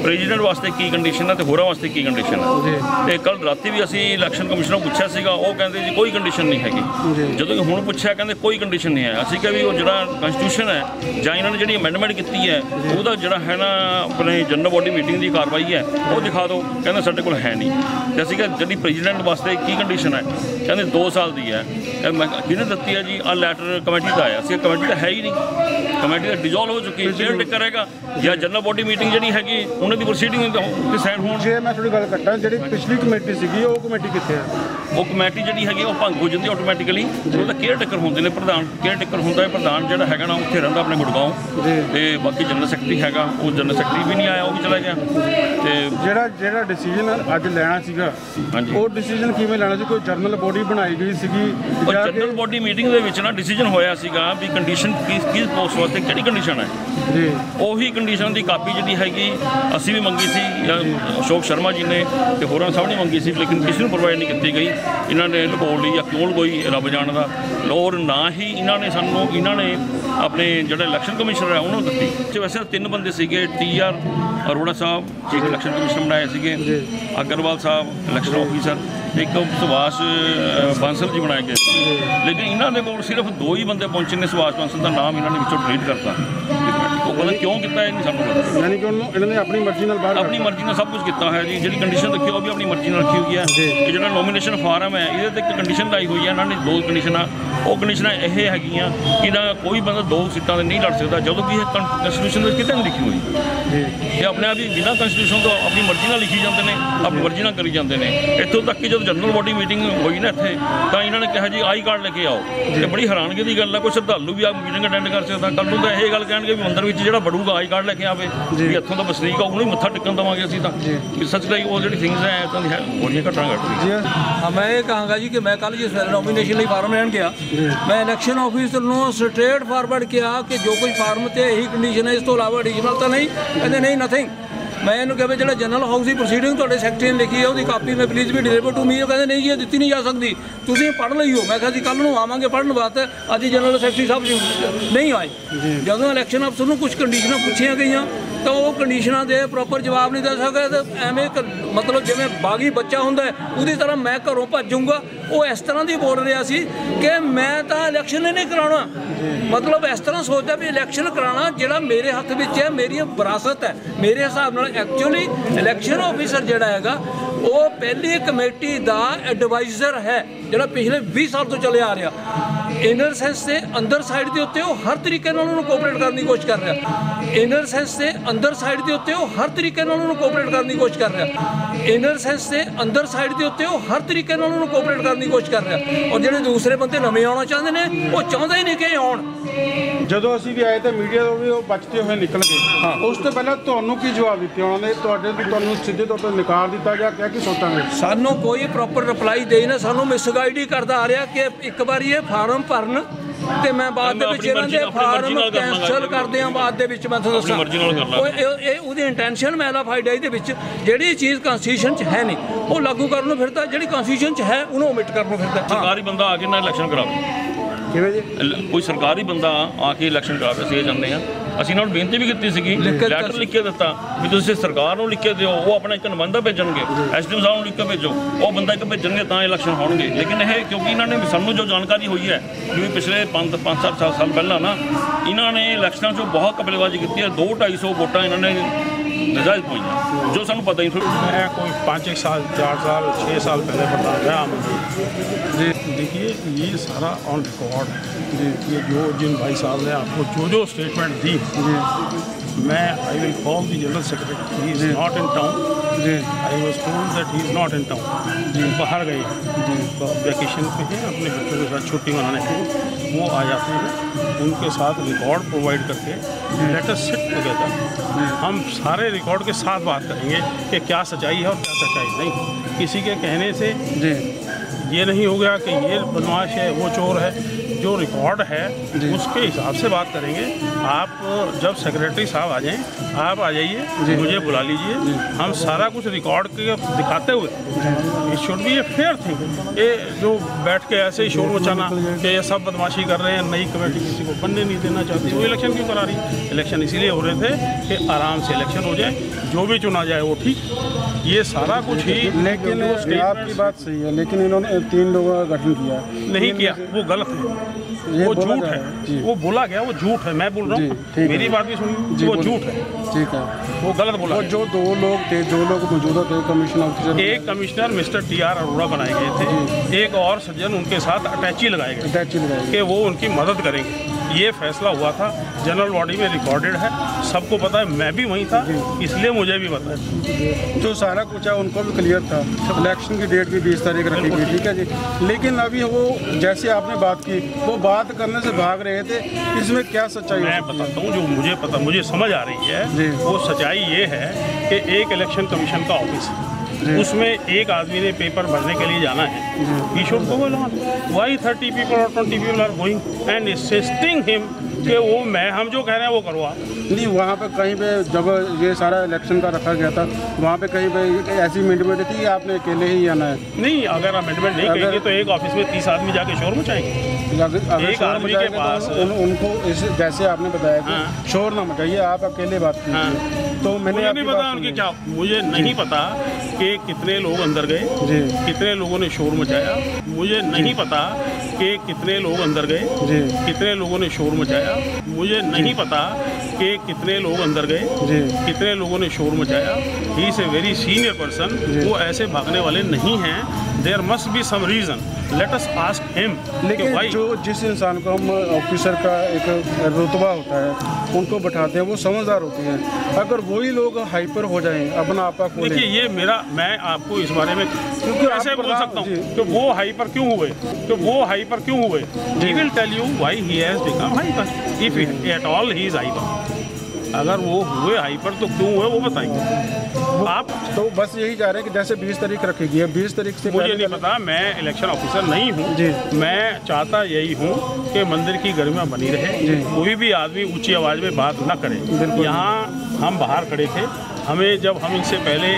ਪ੍ਰੈਜ਼ੀਡੈਂਟ ਵਾਸਤੇ ਕੀ ਕੰਡੀਸ਼ਨ ਹੈ ਤੇ ਹੋਰਾਂ ਵਾਸਤੇ ਕੀ ਕੰਡੀਸ਼ਨ ਹੈ ਤੇ ਕੱਲ ਰਾਤੀ ਵੀ ਅਸੀਂ ਇਲੈਕਸ਼ਨ ਕਮਿਸ਼ਨ ਨੂੰ ਪੁੱਛਿਆ ਸੀਗਾ ਉਹ ਕਹਿੰਦੇ ਜੀ ਕੋਈ ਕੰਡੀਸ਼ਨ ਨਹੀਂ ਹੈਗੀ। ਜਦੋਂ ਕਿ ਹੁਣ ਪੁੱਛਿਆ ਕਹਿੰਦੇ ਕੋਈ ਕੰਡੀਸ਼ਨ ਨਹੀਂ ਹੈ। ਅਸੀਂ ਕਿਹਾ ਵੀ ਉਹ ਜਿਹੜਾ ਕਨਸਟੀਟਿਊਸ਼ਨ ਹੈ ਜਾਂ ਇਹਨਾਂ ਨੇ ਜਿਹੜੀ ਅਮੈਂਡਮੈਂਟ ਕੀਤੀ ਹੈ ਉਹਦਾ ਜਿਹੜਾ ਹੈ ਨਾ ਆਪਣੇ ਜਨਰਲ ਬੋਡੀ ਮੀਟਿੰਗ ਦੀ ਕਾਰਵਾਈ ਹੈ ਉਹ ਦਿਖਾ ਦਿਓ ਕਹਿੰਦੇ ਸਾਡੇ ਕੋਲ ਹੈ ਨਹੀਂ। ਤੇ ਅਸੀਂ ਕਿਹਾ ਜਿਹੜੀ ਪ੍ਰੈਜ਼ੀਡੈਂਟ ਵਾਸਤੇ ਕੀ ਕੰਡੀਸ਼ਨ ਹੈ? ਕਹਿੰਦੇ 2 ਸਾਲ ਦੀ ਹੈ। ਮੈਂ ਕਿਹਾ, ਕਿਹਨੇ ਦਿੱਤੀ ਹੈ ਜੀ? ਆ ਲੈਟਰ ਕਮੇਟੀ ਦਾ ਆਇਆ। ਸੀ ਕਮੇਟੀ ਤਾਂ ਹੈ ਹੀ ਨਹੀਂ। ਕਮੇਟੀ ਤਾਂ ਡਿਸੋਲਵ ਹੋ ਚੁੱਕੀ ਹੈ। ਕੇਅਰ ਟੇਕਰ ਹੈਗਾ ਜਾਂ ਜਨਰਲ ਬੋਡੀ ਮੀਟਿੰਗ ਜਿਹੜੀ ਹੈਗੀ ਉਹਨਾਂ ਦੀ ਪ੍ਰੋਸੀਡਿੰਗ ਤੇ ਸਾਈਨ ਹੋਣ? ਜੇ ਮੈਂ ਥੋੜੀ ਗੱਲ ਕੱਟਾਂ ਜਿਹੜੀ ਪਿਛਲੀ ਕਮੇਟੀ ਸੀਗੀ ਉਹ ਕਮੇਟੀ ਕਿੱਥੇ ਹੈ? ਉਹ ਕਮੇਟੀ ਜਿਹੜੀ ਹੈਗੀ ਉਹ ਭੰਗ ਹੋ ਜਾਂਦੀ ਆਟੋਮੈਟਿਕਲੀ ਉਹਦਾ ਕੇਅਰ ਟੇਕਰ ਹੁੰਦੇ ਨੇ ਪ੍ਰਧਾਨ। ਕੇਅਰ ਟੇਕਰ ਹੁੰਦਾ ਹੈ ਪ੍ਰਧਾਨ ਜਿਹੜਾ ਹੈਗਾ ਨਾ ਉੱਥੇ ਰਹਿੰਦਾ ਆਪਣੇ ਗੁੜਗਾਉਂ ਤੇ ਬਾਕੀ ਜਨਰਲ ਸੈਕਟਰੀ ਹੈਗਾ ਉਹ ਜਨਰਲ ਸੈਕਟਰੀ ਵੀ ਨਹੀਂ ਆਇਆ ਉਹ ਵੀ ਚਲਾ ਗਿਆ। ਤੇ ਜਿਹੜਾ ਜਿਹੜਾ ਡਿਸੀਜਨ ਅੱਜ ਲੈਣਾ ਸੀਗਾ। ਉਹ ਡਿਸੀਜਨ ਕਿਵੇਂ ਲੈਣਾ ਸੀ? ਕੋਈ ਜਰਨਲ ਬੋਡੀ ਬਣਾਈ ਗਈ ਸੀਗੀ ਜਾਂ ਜਨਰਲ ਬੋਡੀ ਮੀਟਿੰਗ ਦੇ ਵਿੱਚ ਨਾ ਡਿਸੀਜਨ ਹੋਇਆ ਸੀਗਾ ਵੀ ਕੰਡੀਸ਼ਨ ਕਿਸ ਕਿਸ ਪੋਸਟ ਵਾਸਤੇ ਕਿਹੜੀ ਕੰਡੀਸ਼ਨ ਹੈ। ਜੀ। ਉਹੀ ਕੰਡੀਸ਼ਨ ਦੀ ਕਾਪੀ ਜਿਹੜੀ ਹੈਗੀ ਅਸੀਂ ਵੀ ਮੰਗੀ ਸੀ ਅਸ਼ੋਕ ਸ਼ਰਮਾ ਜੀ ਨੇ ਤੇ ਹੋਰਾਂ ਸਭ ਨੇ ਮੰਗੀ ਸੀ ਲੇਕਿਨ ਕਿਸੇ ਨੂੰ ਪ੍ਰੋਵਾਈਡ ਨਹੀਂ ਕੀਤੀ ਗਈ। ਇਹਨਾਂ ਨੇ ਲੁਕਾਉਣ ਲਈ ਜਾਂ ਕਿਉਂ ਕੋਈ ਰੱਬ ਜਾਣਦਾ। ਔਰ ਨਾ ਹੀ ਇਹਨਾਂ ਨੇ ਸਾਨੂੰ ਇਹਨਾਂ ਨੇ ਆਪਣੇ ਜਿਹੜਾ ਇਲੈਕਸ਼ਨ ਕਮਿਸ਼ਨਰ ਹੈ ਉਹਨੂੰ ਦਿੱਤੀ। ਤੇ ਵੈਸੇ ਤਿੰਨ ਬੰਦੇ ਸੀਗੇ T R Arora Sahib chief election commissioner ਬਣਾਏ ਸੀਗੇ ਅਗਰਵਾਲ ਸਾਹਿਬ ਇਲੈਕਸ਼ਨ ਆਫੀਸਰ ਇੱਕ ਸੁਭਾਸ਼ ਬਾਂਸਲ ਜੀ ਬਣਾਏ ਗਏ ਸੀ। ਲੇਕਿਨ ਇਹਨਾਂ ਦੇ ਕੋਲ ਸਿਰਫ ਦੋ ਹੀ ਬੰਦੇ ਪਹੁੰਚੇ ਨੇ ਸੁਭਾਸ਼ ਬਾਂਸਲ ਦਾ ਨਾਮ ਇਹਨਾਂ ਨੇ ਵਿੱਚੋਂ ਡਿਲੀਟ ਕਰਤਾ। ਉਹ ਪਤਾ ਕਿਉਂ ਕੀਤਾ ਇਹ ਨਹੀਂ ਸਾਨੂੰ ਪਤਾ ਯਾਨੀ ਕਿ ਉਹਨੂੰ ਇਹਨਾਂ ਨੇ ਆਪਣੀ ਮਰਜ਼ੀ ਨਾਲ ਬਾਹਰ ਆਪਣੀ ਮਰਜ਼ੀ ਨਾਲ ਸਭ ਕੁਝ ਕੀਤਾ ਹੈ ਜੀ। ਜਿਹੜੀ ਕੰਡੀਸ਼ਨ ਰੱਖੀ ਉਹ ਵੀ ਆਪਣੀ ਮਰਜ਼ੀ ਨਾਲ ਰੱਖੀ ਹੋਈ ਹੈ। ਇਹ ਜਿਹੜਾ ਨੋਮੀਨੇਸ਼ਨ ਫਾਰਮ ਹੈ ਇਹਦੇ ਤੇ ਇੱਕ ਕੰਡੀਸ਼ਨ ਲਾਈ ਹੋਈ ਹੈ। ਇਹਨਾਂ ਨੇ ਦੋ ਕੰਡੀਸ਼ਨਾਂ ਉਹ ਕੰਡੀਸ਼ਨਾਂ ਇਹ ਹੈਗੀਆਂ ਕਿ ਇਹਦਾ ਕੋਈ ਬੰਦਾ ਦੋ ਸੀਟਾਂ ਤੇ ਨਹੀਂ ਲੜ ਸਕਦਾ ਜਦੋਂ ਕਿ ਇਹ ਕਨਸਟੀਟਿਊਸ਼ਨ ਵਿੱਚ ਕਿਤੇ ਨਹੀਂ ਲਿਖੀ ਹੋਈ। ਇਹ ਆਪਣੇ ਆਪ ਹੀ ਬਿਨਾਂ ਕਨਸਟੀਟਿਊਸ਼ਨ ਤੋਂ ਆਪਣੀ ਮਰਜ਼ੀ ਨਾਲ ਲਿਖੀ ਜਾਂਦੇ ਨੇ ਆਪਣੀ ਮਰਜ਼ੀ ਨਾਲ ਕਰੀ ਜਾਂਦੇ ਨੇ। ਇੱਥੋਂ ਤੱਕ ਕਿ ਜਦੋਂ ਜਨਰਲ ਬੋਡੀ ਮੀਟਿੰਗ ਹੋਈ ਨਾ ਇੱਥੇ ਤਾਂ ਇਹਨਾਂ ਨੇ ਕਿਹਾ ਜੀ ਆਈ ਕਾਰਡ ਲੈ ਕੇ ਆਓ। ਤੇ ਬੜੀ ਹੈਰਾਨਗੀ ਦੀ ਗੱਲ ਹੈ ਕੋਈ ਸ਼ਰਧਾਲੂ ਵੀ ਆ ਮੀਟਿੰਗ ਅਟੈਂਡ ਕਰ ਸਕਦਾ ਕੱਲ ਨੂੰ ਤਾਂ ਇਹ ਗੱਲ ਕਹਿਣਗੇ ਵੀ ਮੰਦਰ ਵਿੱਚ ਜਿਹੜਾ ਵੜੂਗਾ ਆਈ ਕਾਰਡ ਲੈ ਕੇ ਆਵੇ ਵੀ ਇੱਥੋਂ ਦਾ ਵਸਨੀਕ ਆ ਉਹਨੂੰ ਹੀ ਮੱਥਾ ਟੇਕਣ ਦੇਵਾਂਗੇ ਅਸੀਂ ਤਾਂ। ਵੀ ਸੱਚ ਲਈ ਉਹ ਜਿਹੜੀ ਥਿੰਗਸ ਹੈ ਤਾਂ ਹੈ ਬੜੀਆਂ ਘਟਨਾ ਘਟ ਰਹੀ ਜੀ। ਹਾਂ ਮੈਂ ਇਹ ਕਹਾਂਗਾ ਜੀ ਕਿ ਮੈਂ ਕੱਲ ਜਿਸ ਵੇਲੇ ਨੋਮੀਨੇਸ਼ਨ ਲਈ ਫਾਰਮ ਲੈਣ ਗਿਆ ਮੈਂ ਇਲੈਕਸ਼ਨ ਆਫੀਸਰ ਨੂੰ ਸਟ੍ਰੇਟ ਫਾਰਵਰਡ ਕਿਹਾ ਕਿ ਜੋ ਕੁਝ ਫਾਰਮ ਤੇ ਇਹੀ ਕੰਡੀਸ਼ਨ ਹੈ ਇਸ ਤੋਂ ਇਲਾਵਾ ਐਡੀਸ਼ਨਲ ਤਾਂ ਨਹੀਂ। ਕਹਿੰਦੇ ਨਹੀਂ ਨਥਿੰਗ ਮੈਂ ਇਹਨੂੰ ਕਿਹਾ ਵੀ ਜਿਹੜਾ ਜਨਰਲ ਹਾਊਸ ਦੀ ਪ੍ਰੋਸੀਡਿੰਗ ਤੁਹਾਡੇ ਸੈਕਟਰੀ ਨੇ ਲਿਖੀ ਹੈ ਉਹਦੀ ਕਾਪੀ ਮੈਂ ਪਲੀਜ਼ ਵੀ ਡਿਲੀਵਰ ਟੂ ਮੀ ਉਹ ਕਹਿੰਦੇ ਨਹੀਂ ਜੀ ਇਹ ਦਿੱਤੀ ਨਹੀਂ ਜਾ ਸਕਦੀ। ਤੁਸੀਂ ਪੜ੍ਹ ਲਈਓ। ਮੈਂ ਕਿਹਾ ਜੀ ਕੱਲ ਨੂੰ ਆਵਾਂਗੇ ਪੜ੍ਹਨ ਵਾਸਤੇ। ਅੱਜ ਜਨਰਲ ਸੈਕਟਰੀ ਸਾਹਿਬ ਨਹੀਂ ਆਏ। ਜਦੋਂ ਇਲੈਕਸ਼ਨ ਅਫਸਰ ਨੂੰ ਕੁਝ ਕੰਡੀਸ਼ਨਾਂ ਪੁੱਛੀਆਂ ਗਈਆਂ ਤਾਂ ਉਹ ਕੰਡੀਸ਼ਨਾਂ ਦੇ ਪ੍ਰੋਪਰ ਜਵਾਬ ਨਹੀਂ ਦੇ ਸਕਿਆ ਤੇ ਐਵੇਂ ਕ- ਮਤਲਬ ਜਿਵੇਂ ਬਾਗੀ ਬੱਚਾ ਹੁੰਦਾ ਉਹਦੀ ਤਰ੍ਹਾਂ ਮੈਂ ਘਰੋਂ ਭੱਜੂੰਗਾ। ਉਹ ਇਸ ਤਰ੍ਹਾਂ ਦੀ ਬੋਲ ਰਿਹਾ ਸੀ ਕਿ ਮੈਂ ਤਾਂ ਇਲੈਕਸ਼ਨ ਹੀ ਨਹੀਂ ਕਰਾਉਣਾ। ਮਤਲਬ ਇਸ ਤਰ੍ਹਾਂ ਸੋਚਦਾ ਵੀ ਇਲੈਕਸ਼ਨ ਕਰਾਉਣਾ ਜਿਹੜਾ ਮੇਰੇ ਹੱਥ ਵਿੱਚ ਹੈ, ਮੇਰੀ ਵਿਰਾਸਤ ਹੈ। ਮੇਰੇ ਹਿਸਾਬ ਨਾਲ ਐਕਚੁਅਲੀ ਇਲੈਕਸ਼ਨ ਆਫੀਸਰ ਜਿਹੜਾ ਹੈਗਾ, ਉਹ ਪਹਿਲੀ ਕਮੇਟੀ ਦਾ ਐਡਵਾਈਜ਼ਰ ਹੈ, ਜਿਹੜਾ ਪਿਛਲੇ 20 ਸਾਲ ਤੋਂ ਚੱਲਿਆ ਆ ਰਿਹਾ। ਇਨਰ ਸੈਂਸ ਦੇ ਅੰਦਰ ਸਾਈਡ ਦੇ ਉੱਤੇ ਉਹ ਹਰ ਤਰੀਕੇ ਨਾਲ ਉਹਨੂੰ ਕੋਆਪਰੇਟ ਕਰਨ ਦੀ ਕੋਸ਼ਿਸ਼ ਕਰ ਰਿਹਾ। ਇਨਰ ਸੈਂਸ ਦੇ ਅੰਦਰ ਸਾਈਡ ਦੇ ਉੱਤੇ ਉਹ ਹਰ ਤਰੀਕੇ ਨਾਲ ਉਹਨੂੰ ਕੋਆਪਰੇਟ ਕਰਨ ਦੀ ਕੋਸ਼ਿਸ਼ ਕਰ ਰਿਹਾ। ਇਨਰ ਸੈਂਸ ਦੇ ਅੰਦਰ ਸਾਈਡ ਦੇ ਉੱਤੇ ਉਹ ਹਰ ਤਰੀਕੇ ਨਾਲ ਉਹਨੂੰ ਕੋਆਪਰੇਟ ਕਰਨ ਦੀ ਕੋਸ਼ਿਸ਼ ਕਰ ਰਿਹਾ। ਔਰ ਜਿਹੜੇ ਦੂਸਰੇ ਬੰਦੇ ਨਵੇਂ ਆਉਣਾ ਚਾਹੁੰਦੇ ਨੇ ਉਹ ਚਾਹੁੰਦਾ ਹੀ ਨਹੀਂ ਕਿ ਆਉਣ। ਜਦੋਂ ਅਸੀਂ ਵੀ ਆਏ ਤਾਂ ਮੀਡੀਆ ਤੋਂ ਵੀ ਉਹ ਬਚਦੇ ਹੋਏ ਨਿਕਲ ਗਏ। ਉਸ ਤੋਂ ਪਹਿਲਾਂ ਤੁਹਾਨੂੰ ਕੀ ਜਵਾਬ ਦਿੱਤੇ ਉਹਨਾਂ ਨੇ? ਤੁਹਾਡੇ ਤੋਂ ਤੁਹਾਨੂੰ ਸਿੱਧੇ ਤੌਰ ਤੇ ਨਕਾਰ ਦਿੱਤਾ ਗਿਆ ਕਿਹਾ ਕਿ ਸੋਚਾਂਗੇ? ਸਾਨੂੰ ਕੋਈ ਪ੍ਰੋਪਰ ਰਿਪਲਾਈ ਦੇ ਨਾ ਸਾਨੂੰ ਮਿਸਗਾਈਡ ਹੀ ਕਰਦਾ ਆ ਰਿਹਾ ਕਿ ਇੱਕ ਵਾਰੀ ਇਹ ਫਾਰਮ ਭਰਨ ਤੇ ਮੈਂ ਬਾਅਦ ਦੇ ਵਿੱਚ ਇਹਨਾਂ ਦੇ ਫਾਰਮ ਕੈਂਸਲ। ਕਰਦੇ ਆ ਬਾਅਦ ਦੇ ਵਿੱਚ ਮੈਂ ਤੁਹਾਨੂੰ ਦੱਸਾਂ। ਉਹ ਇਹ- ਉਹਦੀ ਇੰਟੈਂਸ਼ਨ ਮੈਲਾਫਾਈਡ ਹੈ ਇਹਦੇ ਵਿੱਚ ਜਿਹੜੀ ਚੀਜ਼ ਕਨਸਟੀਟਿਊਸ਼ਨ 'ਚ ਹੈ ਨਹੀਂ ਉਹ ਲਾਗੂ ਕਰਨ ਨੂੰ ਫਿਰਦਾ ਜਿਹੜੀ ਕਨਸਟੀਟਿਊਸ਼ਨ 'ਚ ਹੈ ਉਹਨੂੰ ਓਮਿਟ ਕਰਨ ਨੂੰ ਫਿਰਦਾ। ਸਰਕਾਰੀ ਬੰਦਾ ਆ ਕੇ ਨਾ ਇਲੈਕਸ਼ਨ ਕਰਾਵੇ। ਕਿਵੇਂ ਜੀ? ਕੋਈ ਸਰਕਾਰੀ ਬੰਦਾ ਆ ਕੇ ਇਲੈਕਸ਼ਨ ਕਰਾਵੇ ਅਸੀਂ ਇਹ ਚਾਹੁੰਦੇ ਆ ਅਸੀਂ ਇਹਨਾਂ ਨੂੰ ਬੇਨਤੀ ਵੀ ਕੀਤੀ ਸੀਗੀ ਲੈਟਰ ਲਿਖ ਕੇ ਦਿੱਤਾ ਵੀ ਤੁਸੀਂ ਸਰਕਾਰ ਨੂੰ ਲਿਖ ਕੇ ਦਿਓ ਉਹ ਆਪਣਾ ਇੱਕ ਨੁਮਾਇੰਦਾ ਭੇਜਣਗੇ ਐਸਡੀਐਮ ਸਾਹਿਬ ਨੂੰ ਲਿਖ ਕੇ ਭੇਜੋ ਉਹ ਬੰਦਾ ਇੱਕ ਭੇਜਣਗੇ ਤਾਂ ਇਲੈਕਸ਼ਨ ਹੋਣਗੇ। ਲੇਕਿਨ ਇਹ ਕਿਉਂਕਿ ਇਹਨਾਂ ਨੇ ਸਾਨੂੰ ਜੋ ਜਾਣਕਾਰੀ ਹੋਈ ਹੈ ਜਿਵੇਂ ਪਿਛਲੇ 5 5 7 ਸਾਲ ਪਹਿਲਾਂ ਨਾ ਇਹਨਾਂ ਨੇ ਇਲੈਕਸ਼ਨਾਂ 'ਚੋਂ ਬਹੁਤ ਕਬਲੇਬਾਜ਼ੀ ਕੀਤੀ ਹੈ 2 250 ਵੋਟਾਂ ਇਹਨਾਂ ਨੇ ਨਜਾਇਜ਼ ਪਾਈਆਂ ਜੋ ਸਾਨੂੰ ਪਤਾ ਹੀ ਨਹੀਂ मैं कोई पाँच एक साल चार साल छः साल पहले बता रहा हूँ जी देखिए ये सारा ऑन रिकॉर्ड जी ये जो जिन भाई साहब ने आपको जो जो स्टेटमेंट दी जी मैं I will call the general secretary he is not in town ji I was told that he is not in town जी बाहर गए जी वैकेशन पे हैं अपने बच्चों के साथ छुट्टी मनाने के लिए वो आ जाते हैं उनके साथ रिकॉर्ड प्रोवाइड करके लेट अस सिट था हम सारे रिकॉर्ड के साथ बात करेंगे कि क्या सच्चाई है और क्या सच्चाई नहीं। किसी के कहने से ये नहीं हो गया कि ये बदमाश है वो चोर है। जो रिकॉर्ड है उसके हिसाब से बात करेंगे। आप जब सेक्रेटरी साहब आ जाएँ आप आ जाइए मुझे बुला लीजिए। हम सारा कुछ रिकॉर्ड के दिखाते हुए it should be a fair thing ये जो बैठ के ऐसे ही शोर मचाना कि ये सब बदमाशी कर रहे हैं नई कमेटी किसी को बनने नहीं देना चाहती वो इलेक्शन क्यों करा रही है? इलेक्शन इसीलिए हो रहे थे कि आराम से इलेक्शन हो जाए जो भी चुना जाए वो ठीक। ये सारा कुछ ही लेकिन आपकी बात सही है लेकिन इन्होंने तीन लोगों का गठन किया। नहीं किया वो गलत है। वो झूठ है। वो बोला गया वो झूठ है मैं बोल रहा हूँ। मेरी बात भी सुनिए वो झूठ है। ठीक है। वो गलत बोला वो जो दो लोग थे जो लोग मौजूदा थे कमिश्नर ऑफिसर एक commissioner mister T R Arora बनाए गए थे। एक और सज्जन उनके साथ अटैची लगाए गए अटैची लगाए कि वो उनकी मदद करेंगे। ये फैसला हुआ था। जनरल बॉडी में रिकॉर्डेड है। सबको पता है मैं भी वहीं था इसलिए मुझे भी पता है। जो सारा कुछ है उनको भी क्लियर था। इलेक्शन की डेट भी बीस तारीख रखी गई ठीक है जी। लेकिन अभी वो जैसे आपने बात की वो बात करने से भाग रहे थे इसमें क्या सच्चाई मैं? बताता हूँ जो मुझे पता मुझे समझ आ रही है वो सच्चाई ये है कि एक इलेक्शन कमीशन का ऑफ़िस है। उसमें एक आदमी ने पेपर भरने के लिए जाना है। He should go along why thirty people और twenty people are going and insisting him कि वो मैं हम जो कह रहे हैं वो करो आप नहीं वहाँ पे कहीं पे जब ये सारा इलेक्शन का रखा गया था वहाँ पे कहीं पे ऐसी अमेंडमेंट थी आपने अकेले ही आना है नहीं अगर अमेंडमेंट नहीं अगर- कहेंगे तो एक ऑफ़िस में तीस आदमी जाके शोर मचाएँगे अगर अगर एक आदमी के पास तो पास- उन, उनको इस जैसे आपने बताया कि हाँ। शोर ना मचाइए आप अकेले बात कीजिए हाँ। तो मैंने मुझे नहीं पता उनकी। क्या मुझे नहीं पता कि कितने लोग अंदर गए कितने लोगों ने शोर मचाया। मुझे नहीं पता कि कितने लोग अंदर गए कितने लोगों ने शोर मचाया। मुझे नहीं पता कि कितने लोग अंदर गए कितने लोगों ने शोर मचाया। He is a very senior person वो ऐसे भागने वाले नहीं हैं। There must be some reason let us ask him लेकिन भाई जो जिस इंसान को हम ऑफिसर का एक रुतबा होता है उनको बैठाते हैं वो समझदार होते हैं। अगर वही लोग हाइपर हो जाएँ अपना आपा खोलें। देखिए ये मेरा मैं आपको इस बारे में क्योंकि कैसे बोल सकता। हूँ कि वो हाइपर क्यों हुए? तो वो हाइपर क्यों हुए? He will tell you why he has become hyper if at all he is hyper अगर वो हुए हाइपर तो क्यों हुए वो बताएँगे। आप तो बस यही जा रहे हैं कि जैसे 20 तारीख रखी गई है 20 तारीख से मुझे नहीं पता मैं इलेक्शन ऑफिसर नहीं हूँ। जी। मैं चाहता यही हूँ कि मंदिर की गरिमा बनी रहे। कोई भी आदमी ऊँची आवाज़ में बात ना करे। यहाँ हम बाहर खड़े थे। हमें जब हम इनसे पहले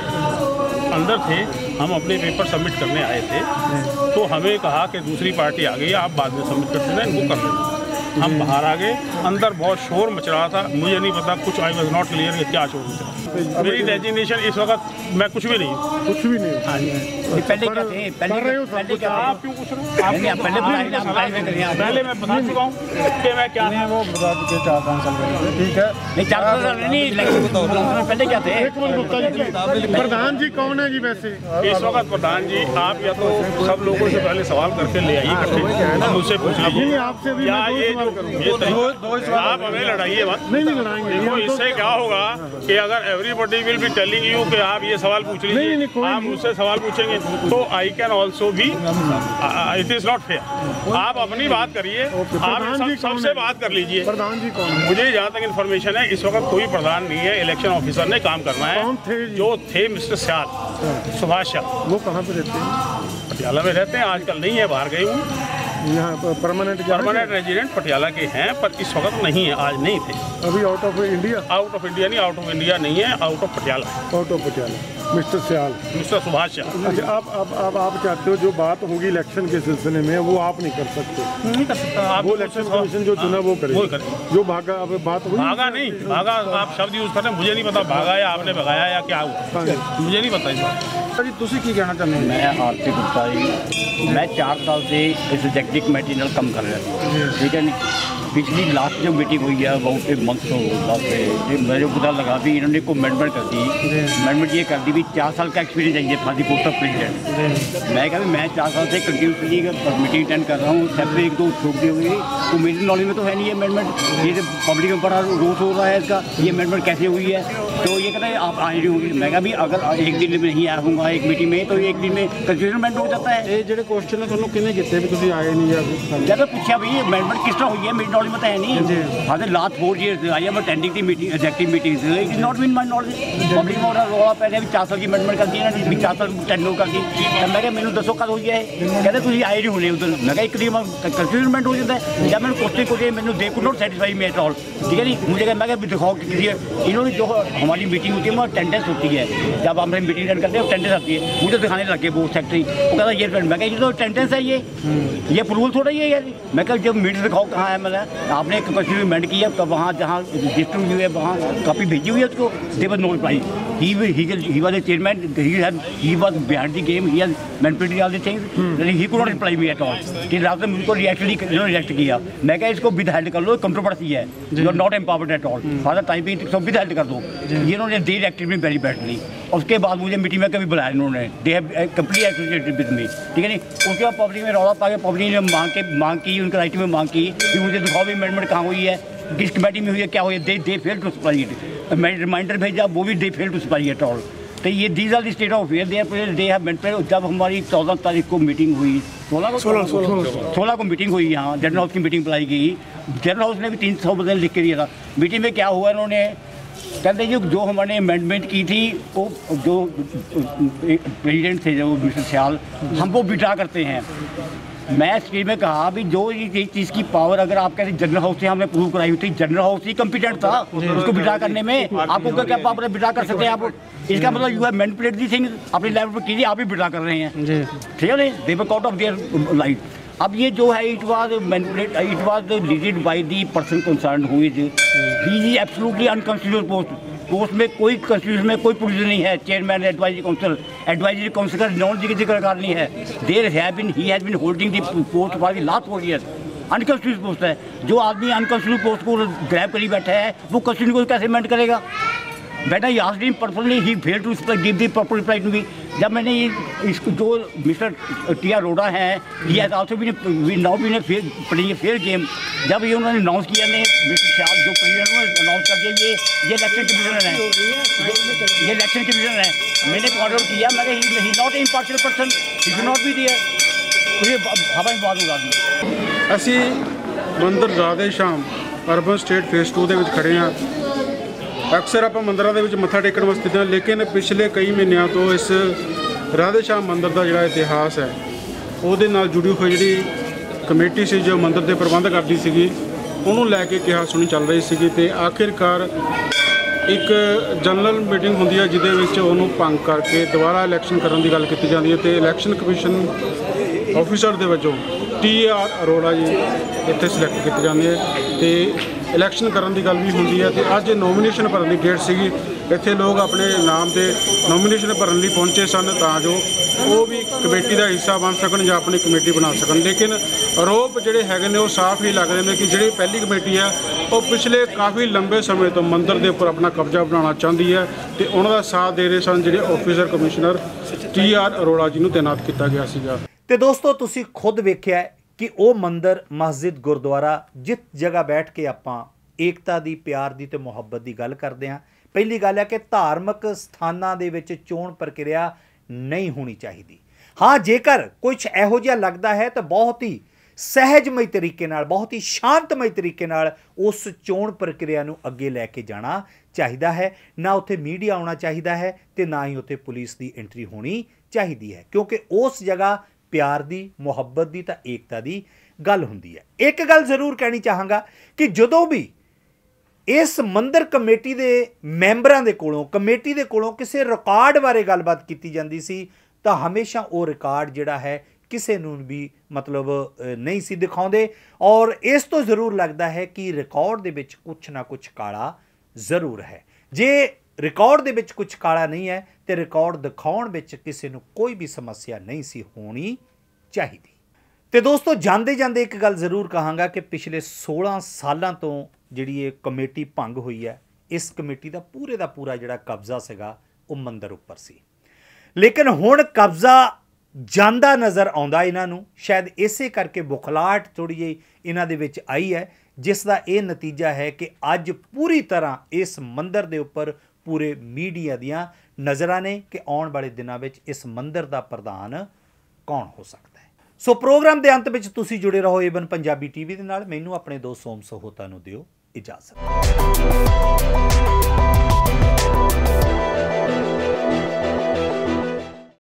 अंदर थे हम अपने पेपर सबमिट करने आए थे। तो हमें कहा कि दूसरी पार्टी आ गई आप बाद में सबमिट कर देना इनको कर लेना हम बाहर आ गए अंदर बहुत शोर मच रहा था मुझे नहीं पता कुछ आई वॉज़ नॉट क्लियर कि क्या शोर मच रहा मेरी डेजिग्नेशन इस वक्त मैं कुछ भी नहीं कुछ भी नहीं। हाँ जी। पहले थे? आप क्यों पूछ रहे हो? आप क्यों पहले हो? में बता चुका हूँ कि मैं क्या नहीं वो बता चुके चार पाँच साल पहले ठीक है? नहीं चार सौ साल नहीं इलेक्शन को पहले क्या थे? प्रधान जी कौन है जी वैसे? इस वक्त प्रधान जी आप या तो सब लोगों से पहले सवाल करके ले आइए इकट्ठे। हम पूछ लीजिए। आपसे भी आप हमें लड़ाइए मत नहीं नहीं लड़ाएँगे देखो इससे क्या होगा कि अगर everybody will be telling you कि आप ये सवाल पूछ लीजिए। आप मुझसे सवाल पूछेंगे तो आई कैन ऑल्सो भी इट इज़ नॉट फेयर आप अपनी बात करिए आप सबसे बात कर लीजिए प्रधान जी कौन मुझे जहाँ तक इन्फॉर्मेशन है इस वक्त कोई प्रधान नहीं है इलेक्शन ऑफिसर ने काम करना है जो थे मिस्टर सियाल सुभाष शाह वो कहाँ पे रहते हैं? पटियाला में रहते हैं आजकल नहीं है बाहर गए हुए यहाँ परमानेंट परमानेंट रेजिडेंट पटियाला के हैं पर इस वक्त नहीं है आज नहीं थे। अभी out of India out of India नहीं आउट ऑफ़ इंडिया नहीं है out of Patiala out of Patiala. Mister Sial mister Subhash Jha अच्छा आप आप आप आप चाहते हो जो बात होगी इलेक्शन के सिलसिले में वो आप नहीं कर सकते। नहीं कर सकता आप वो इलेक्शन कमीशन जो चुना वो करे जो भागा अब बात हुई? भागा नहीं भागा आप शब्द यूज़ कर रहे हैं मुझे नहीं पता भागा या आपने भगाया या क्या हाँ हुआ मुझे नहीं पता इस बात। जी ਤੁਸੀਂ ਕੀ ਕਹਿਣਾ ਚਾਹੁੰਦੇ ਹੋ मैं आरती गुप्ता जी मैं चार साल से इस एग्जेक्टिव कमेटी ਨਾਲ ਕੰਮ ਕਰ ਰਿਹਾ ਹਾਂ ਠੀਕ ਹੈ ਨਹੀਂ ਪਿਛਲੀ ਲਾਸਟ ਜੋ ਮੀਟਿੰਗ ਹੋਈ ਹੈ ਅਬਾਊਟ ए ਮੰਥ ਤੋਂ ਲਾਸਟ ਤੇ ਮੈਨੂੰ ਪਤਾ ਲਗਾ ਵੀ ਇਹਨਾਂ ਨੇ ਕੋਈ ਅਮੈਂਡਮੈਂਟ ਕਰ दी अमेंडमेंट ये कर दी भी चार साल का एक्सपीरियंस चाहिए for the post of president मैं कहा भी मैं चार साल से कंटिन्यूसली मीटिंग अटेंड कर रहा हूँ सब में एक दो छूट दी हुई तो मेरी नॉलेज में तो है नहीं ये अमेंडमेंट ये तो पब्लिक में बड़ा रोज हो रहा है इसका ये अमेंडमेंट कैसे हुई है तो ये कहता है आप आए नहीं होंगे मैं कहा भी अगर एक दिन में नहीं आया हूँगा एक मीटिंग में तो एक दिन में कंसिडरमेंट हो जाता है ਇਹ ਜਿਹੜੇ ਕੁਐਸਚਨ ਨੇ ਤੁਹਾਨੂੰ ਕਿਹਨੇ ਕੀਤੇ ਵੀ ਤੁਸੀਂ ਆਏ ਨਹੀਂ ਜਾਂ ਕੁਛ जब मैं पूछा भाई अमेंडमेंट किस तरह हुई है मेरी नॉलेज में तो है नहीं हाँ last four years I am attending the meeting executive meeting it is not mean my knowledge public में ਉਹਦਾ ਰੌਲਾ ਪੈ ਰਿਹਾ ਵੀ 4 ਸਾਲ ਦੀ ਅਮੈਂਡਮੈਂਟ ਕਰ ਦਿੱਤੀ ਨਾ ਵੀ 4 ਸਾਲ ਟੈਨੋ ਕਰ ਦਿੱਤੀ ਤਾਂ ਮੈਂ ਕਿਹਾ ਮੈਨੂੰ ਦੱਸੋ ਕਦ ਹੋਈ ਹੈ ਇਹ? ਕਹਿੰਦੇ ਤੁਸੀਂ ਆਏ ਨਹੀਂ ਹੋਣੇ ਉਧਰ ਮੈਂ ਕਿਹਾ ਇੱਕ ਦਿਨ ਕੰਸੀਡਰਮੈਂਟ ਹੋ ਜਾਂਦਾ है जब मैंने क्वेश्चन को दिया मैंने they could not satisfy me at all ठीक है नहीं मुझे कहा मैं कहा दिखाओ कि किसी इन्होंने जो हमारी मीटिंग होती है वो अटेंडेंस होती है। जब हम मीटिंग अटेंड करते हैं अटेंडेंस आती है। मुझे दिखाने लगे वो सेक्रेटरी वो कहता ये मैं कहा ये तो अटेंडेंस है ये। ये अप्रूवल थोड़ा ही है यार। मैं कहा जब मीटर दिखाओ कहाँ है मतलब आपने एक कंसिडरमेंट किया तो वहाँ जहाँ रजिस्टर हुई है वहाँ कॉपी भेजी हुई है उसको। There was no reply he he he was a chairman. He had he was behind the game. He has manipulated all the things. mm. he could not reply me at all. कि रात में मुझको react नहीं इन्होंने react किया। मैं क्या इसको विद हेल्ड कर लो कंट्रोवर्सी है। You are not empowered at all further time पे इसको विद हेल्ड कर दो. इन्होंने दे एक्टिव में वेरी बैडली उसके बाद मुझे मीटिंग में कभी बुलाया इन्होंने they complete associated with me ठीक है नहीं उसके बाद पब्लिक में रौला पा के पब्लिक ने मांग के मांग की उनके राइट में मांग की कि मुझे दिखाओ भी अमेंडमेंट कहाँ हुई है किस कमेटी में हुई है क्या हुई है। They they fail to supply it मैं रिमाइंडर भेजा वो भी they fail to supply at all तो ये these are the state of affairs they they have meant जब हमारी चौदह तारीख को मीटिंग हुई सोलह को सोलह को मीटिंग हुई यहाँ जनरल हाउस की मीटिंग बुलाई गई। जनरल हाउस ने भी तीन सौ बदल लिख के दिया था। मीटिंग में क्या हुआ इन्होंने कहते जी जो हमारे अमेंडमेंट की थी वो जो प्रेसिडेंट थे जो मिस्टर सियाल हमको विड्रा करते हैं। मैं स्टेज में कहा भी जो ये चीज़ की पावर अगर आप कहते जनरल हाउस से हमने प्रूव कराई थी जनरल हाउस ही कम्पिटेंट था उसको विड्रा करने में। आपको क्या क्या पावर विड्रा कर सकते हैं आप? इसका मतलब you have manipulate the thing अपनी लेवल पर कीजिए आप ही विड्रा कर रहे हैं। ठीक है नहीं? They out of their life अब ये जो है it was manipulate it was leaded by the person concern who is he absolutely unconstitutional post post में कोई कॉन्स्टिट्यूशन में कोई प्रोविज़न नहीं है chairman advisory council advisory council का नॉन ज़िक्र नहीं है. There have been he has been holding the post for the last four years unconstitutional post है. जो आदमी अनकॉन्स्टिट्यूशन पोस्ट को ग्रैब करी बैठा है, वो कॉन्स्टिट्यूशन को कैसे मेंट करेगा? बेटा him personally he fail to give the proper reply to me जब मैंने ये इसको जो मिस्टर टी आर रोडा है he has also been now been fair playing fair game जब ये उन्होंने अनाउंस किया ने मिस्टर श्याम जो प्रेसिडेंट उन्होंने अनाउंस कर दिया ये ये इलेक्शन कमीशन है ये इलेक्शन कमीशन है मैंने पॉइंट आउट किया मैं he not impartial person he should not be there मुझे हवा में बात उड़ा दी ਅਸੀਂ ਮੰਦਰ ਰਾਧੇ ਸ਼ਾਮ ਅਰਬਨ ਸਟੇਟ ਫੇਸ 2 ਦੇ ਵਿੱਚ ਖੜੇ ਹਾਂ ਅਕਸਰ ਆਪਾਂ ਮੰਦਰਾਂ ਦੇ ਵਿੱਚ ਮੱਥਾ ਟੇਕਣ ਵਾਸਤੇ ਜਾਂਦੇ ਲੇਕਿਨ ਪਿਛਲੇ ਕਈ ਮਹੀਨਿਆਂ ਤੋਂ ਇਸ ਰਾਧੇ ਸ਼ਾਹ ਮੰਦਰ ਦਾ ਜਿਹੜਾ ਇਤਿਹਾਸ ਹੈ, ਉਹਦੇ ਨਾਲ ਜੁੜੀ ਹੋਈ ਜਿਹੜੀ ਕਮੇਟੀ ਸੀ ਜੋ ਮੰਦਰ ਦੇ ਪ੍ਰਬੰਧ ਕਰਦੀ ਸੀਗੀ, ਉਹਨੂੰ ਲੈ ਕੇ ਕਿਹਾ ਸੁਣੀ ਚੱਲ ਰਹੀ ਸੀਗੀ ਤੇ ਆਖਿਰਕਾਰ ਇੱਕ ਜਨਰਲ ਮੀਟਿੰਗ ਹੁੰਦੀ ਹੈ, ਜਿਹਦੇ ਵਿੱਚ ਉਹਨੂੰ ਭੰਗ ਕਰਕੇ ਦੁਬਾਰਾ ਇਲੈਕਸ਼ਨ ਕਰਨ ਦੀ ਗੱਲ ਕੀਤੀ ਜਾਂਦੀ ਹੈ ਤੇ ਇਲੈਕਸ਼ਨ ਕਮਿਸ਼ਨ ਆਫੀਸਰ ਦੇ ਵਜੋਂ ਟੀ ਆਰ ਅਰੋੜਾ ਜੀ ਇੱਥੇ ਸਿਲੈਕਟ ਕੀਤੇ ਜਾਂਦੇ ਆ ਤੇ ਇਲੈਕਸ਼ਨ ਕਰਨ ਦੀ ਗੱਲ ਵੀ ਹੁੰਦੀ ਹੈ ਤੇ ਅੱਜ ਨੋਮੀਨੇਸ਼ਨ ਭਰਨ ਦੀ ਡੇਟ ਸੀਗੀ। ਇੱਥੇ ਲੋਕ ਆਪਣੇ ਨਾਮ ਤੇ ਨੋਮੀਨੇਸ਼ਨ ਭਰਨ ਲਈ ਪਹੁੰਚੇ ਸਨ ਤਾਂ ਜੋ ਉਹ ਵੀ ਕਮੇਟੀ ਦਾ ਹਿੱਸਾ ਬਣ ਸਕਣ ਜਾਂ ਆਪਣੀ ਕਮੇਟੀ ਬਣਾ ਸਕਣ। ਲੇਕਿਨ ਆਰੋਪ ਜਿਹੜੇ ਹੈਗੇ ਨੇ ਉਹ ਸਾਫ਼ ਹੀ ਲੱਗਦੇ ਨੇ ਕਿ ਜਿਹੜੀ ਪਹਿਲੀ ਕਮੇਟੀ ਹੈ, ਉਹ ਪਿਛਲੇ ਕਾਫੀ ਲੰਬੇ ਸਮੇਂ ਤੋਂ ਮੰਦਰ ਦੇ ਉੱਪਰ ਆਪਣਾ ਕਬਜ਼ਾ ਬਣਾਉਣਾ ਚਾਹੁੰਦੀ ਹੈ ਤੇ ਉਹਨਾਂ ਦਾ ਸਾਥ ਦੇ ਰਹੇ ਸਨ ਜਿਹੜੇ officer commissioner T R Arora ji ਨੂੰ ਤਾਇਨਾਤ ਕੀਤਾ ਗਿਆ ਸੀਗਾ। ਤੇ ਦੋਸਤੋ, ਤੁਸੀਂ ਖੁਦ ਵੇਖਿਆ ਕਿ ਉਹ ਮੰਦਰ, ਮਸਜਿਦ, ਗੁਰਦੁਆਰਾ ਜਿਸ ਜਗ੍ਹਾ ਬੈਠ ਕੇ ਆਪਾਂ ਏਕਤਾ ਦੀ, ਪਿਆਰ ਦੀ ਤੇ ਮੁਹੱਬਤ ਦੀ ਗੱਲ ਕਰਦੇ ਹਾਂ। ਪਹਿਲੀ ਗੱਲ ਹੈ ਕਿ ਧਾਰਮਿਕ ਸਥਾਨਾਂ ਦੇ ਵਿੱਚ ਚੋਣ ਪ੍ਰਕਿਰਿਆ ਨਹੀਂ ਹੋਣੀ ਚਾਹੀਦੀ। ਹਾਂ, ਜੇਕਰ ਕੁਝ ਇਹੋ ਜਿਹਾ ਲੱਗਦਾ ਹੈ ਤਾਂ ਬਹੁਤ ਹੀ ਸਹਿਜਮਈ ਤਰੀਕੇ ਨਾਲ, ਬਹੁਤ ਹੀ ਸ਼ਾਂਤਮਈ ਤਰੀਕੇ ਨਾਲ ਉਸ ਚੋਣ ਪ੍ਰਕਿਰਿਆ ਨੂੰ ਅੱਗੇ ਲੈ ਕੇ ਜਾਣਾ ਚਾਹੀਦਾ ਹੈ। ਨਾ ਉੱਥੇ ਮੀਡੀਆ ਆਉਣਾ ਚਾਹੀਦਾ ਹੈ ਤੇ ਨਾ ਹੀ ਉੱਥੇ ਪੁਲਿਸ ਦੀ ਐਂਟਰੀ ਹੋਣੀ ਚਾਹੀਦੀ ਹੈ। ਕਿਉਂਕਿ ਉਸ ਜਗ੍ਹਾ ਪਿਆਰ ਦੀ, ਮੁਹੱਬਤ ਦੀ ਤਾਂ ਏਕਤਾ ਦੀ ਗੱਲ ਹੁੰਦੀ ਹੈ। ਇੱਕ ਗੱਲ ਜ਼ਰੂਰ ਕਹਿਣੀ ਚਾਹਾਂਗਾ ਕਿ ਜਦੋਂ ਵੀ ਇਸ ਮੰਦਰ ਕਮੇਟੀ ਦੇ ਮੈਂਬਰਾਂ ਦੇ ਕੋਲੋਂ, ਕਮੇਟੀ ਦੇ ਕੋਲੋਂ ਕਿਸੇ ਰਿਕਾਰਡ ਬਾਰੇ ਗੱਲਬਾਤ ਕੀਤੀ ਜਾਂਦੀ ਸੀ, ਤਾਂ ਹਮੇਸ਼ਾ ਉਹ ਰਿਕਾਰਡ ਜਿਹੜਾ ਹੈ ਕਿਸੇ ਨੂੰ ਵੀ ਮਤਲਬ ਨਹੀਂ ਸੀ ਦਿਖਾਉਂਦੇ। ਔਰ ਇਸ ਤੋਂ ਜ਼ਰੂਰ ਲੱਗਦਾ ਹੈ ਕਿ ਰਿਕਾਰਡ ਦੇ ਵਿੱਚ ਕੁਝ ਨਾ ਕੁਝ ਕਾਲਾ ਜ਼ਰੂਰ ਹੈ। ਜੇ ਰਿਕਾਰਡ ਦੇ ਵਿੱਚ ਕੁਝ ਕਾਲਾ ਨਹੀਂ ਹੈ ਤੇ ਰਿਕਾਰਡ ਦਿਖਾਉਣ ਵਿੱਚ ਕਿਸੇ ਨੂੰ ਕੋਈ ਵੀ ਸਮੱਸਿਆ ਨਹੀਂ ਸੀ ਹੋਣੀ ਚਾਹੀਦੀ। ਤੇ ਦੋਸਤੋ, ਜਾਂਦੇ ਜਾਂਦੇ ਇੱਕ ਗੱਲ ਜ਼ਰੂਰ ਕਹਾਂਗਾ ਕਿ ਪਿਛਲੇ 16 ਸਾਲਾਂ ਤੋਂ ਜਿਹੜੀ ਇਹ ਕਮੇਟੀ ਭੰਗ ਹੋਈ ਹੈ, ਇਸ ਕਮੇਟੀ ਦਾ ਪੂਰੇ ਦਾ ਪੂਰਾ ਜਿਹੜਾ ਕਬਜ਼ਾ ਸੀਗਾ, ਉਹ ਮੰਦਰ ਉੱਪਰ ਸੀ। ਲੇਕਿਨ ਹੁਣ ਕਬਜ਼ਾ ਜਾਂਦਾ ਨਜ਼ਰ ਆਉਂਦਾ ਇਹਨਾਂ ਨੂੰ, ਸ਼ਾਇਦ ਇਸੇ ਕਰਕੇ ਬੁਖਲਾਟ ਥੋੜੀ ਜਿਹੀ ਇਹਨਾਂ ਦੇ ਵਿੱਚ ਆਈ ਹੈ, ਜਿਸ ਦਾ ਇਹ ਨਤੀਜਾ ਹੈ ਕਿ ਅੱਜ ਪੂਰੀ ਤਰ੍ਹਾਂ ਇਸ ਮੰਦਰ ਦੇ ਉੱਪਰ ਪੂਰੇ ਮੀਡੀਆ ਦੀਆਂ ਨਜ਼ਰਾਂ ਨੇ ਕਿ ਆਉਣ ਵਾਲੇ ਦਿਨਾਂ ਵਿੱਚ ਇਸ ਮੰਦਰ ਦਾ ਪ੍ਰਧਾਨ ਕੌਣ ਹੋ ਸਕਦਾ ਹੈ। ਸੋ ਪ੍ਰੋਗਰਾਮ ਦੇ ਅੰਤ ਵਿੱਚ ਤੁਸੀਂ ਜੁੜੇ ਰਹੋ ਏਵਨ ਪੰਜਾਬੀ ਟੀਵੀ ਦੇ ਨਾਲ। ਮੈਨੂੰ ਆਪਣੇ ਦੋ ਸੋਮ ਸਹੋਤਾ ਨੂੰ ਦਿਓ ਇਜਾਜ਼ਤ।